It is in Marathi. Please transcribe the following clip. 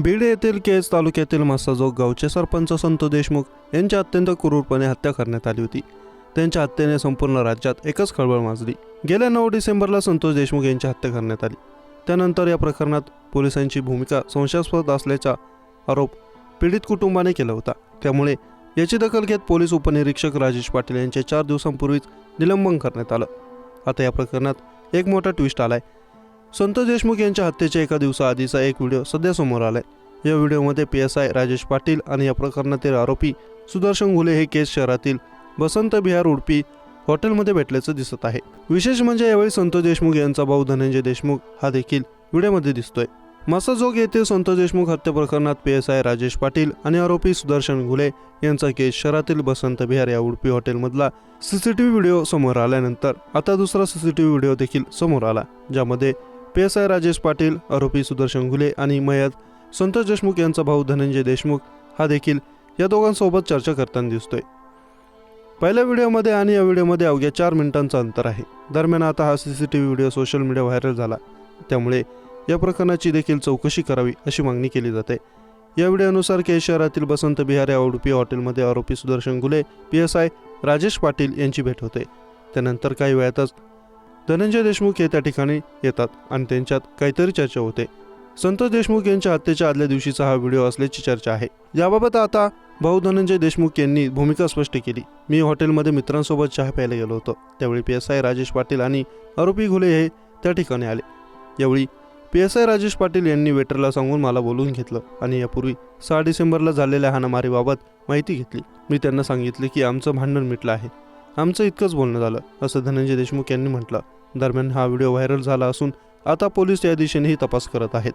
बीड येथील केज तालुक्यातील मासाजोग गावचे सरपंच संतोष देशमुख यांची अत्यंत क्रूरपणे हत्या करण्यात आली होती. त्यांच्या हत्येने संपूर्ण राज्यात एकच खळबळ माजली. गेल्या नऊ डिसेंबरला संतोष देशमुख यांची हत्या करण्यात आली. त्यानंतर या प्रकरणात पोलिसांची भूमिका संशयास्पद असल्याचा आरोप पीडित कुटुंबाने केला होता. त्यामुळे याची दखल घेत पोलीस उपनिरीक्षक राजेश पाटील यांचे चार दिवसांपूर्वीच निलंबन करण्यात आलं. आता या प्रकरणात एक मोठा ट्विस्ट आलाय. संतोष देशमुख यांच्या हत्येच्या एका दिवसाआधीचा एक व्हिडिओ सध्या समोर आलाय. या व्हिडिओमध्ये P S I Rajesh Patil आणि या प्रकरणातील आरोपी सुदर्शन घुले हे केस शहरातील बसंत बिहार उडपी हॉटेलमध्ये भेटल्याचं दिसत आहे. विशेष म्हणजे यावेळी संतोष देशमुख यांचा भाऊ धनंजय देशमुख हा देखील व्हिडिओमध्ये दिसतोय. मासाजोग येथील संतोष देशमुख हत्या प्रकरणात P S I Rajesh Patil आणि आरोपी सुदर्शन घुले यांचा केस शहरातील बसंत बिहार या उडपी हॉटेलमधला सीसीटीव्ही व्हिडिओ समोर आल्यानंतर आता दुसरा सीसीटीव्ही व्हिडिओ देखील समोर आला ज्यामध्ये P S I Rajesh Patil आरोपी सुदर्शन घुले आणि मयत संतोष देशमुख यांचा भाऊ धनंजय देशमुख हा देखील या दोघांसोबत चर्चा करताना दिसतोय. पहिल्या व्हिडिओमध्ये आणि या व्हिडिओमध्ये अवघ्या चार मिनिटांचं अंतर आहे. दरम्यान आता हा C C T video social media viral झाला. त्यामुळे या प्रकरणाची देखील चौकशी करावी अशी मागणी केली जाते. या व्हिडिओनुसार केस शहरातील बसंत बिहार या उडुपी हॉटेलमध्ये आरोपी Sudarshan Ghule P S I Rajesh Patil यांची भेट होते. त्यानंतर काही वेळातच धनंजय देशमुख हे त्या ठिकाणी येतात आणि त्यांच्यात काहीतरी चर्चा होते. संतोष देशमुख यांच्या हत्येच्या आदल्या दिवशीचा हा व्हिडिओ असल्याची चर्चा आहे. याबाबत आता भाऊ धनंजय देशमुख यांनी भूमिका स्पष्ट केली. मी हॉटेलमध्ये मित्रांसोबत चहा प्यायला गेलो होतो. त्यावेळी P S I Rajesh Patil आणि आरोपी घुले हे त्या ठिकाणी आले. यावेळी P S I Rajesh Patil यांनी वेटरला सांगून मला बोलवून घेतलं आणि यापूर्वी सहा डिसेंबरला झालेल्या हाणामारीबाबत माहिती घेतली. मी त्यांना सांगितले की आमचं भांडण मिटलं आहे. आमचं इतकंच बोलणं झालं असं धनंजय देशमुख यांनी म्हटलं. दरम्यान हा व्हिडिओ व्हायरल झाला असून आता पोलीस या दिशेनेही तपास करत आहेत.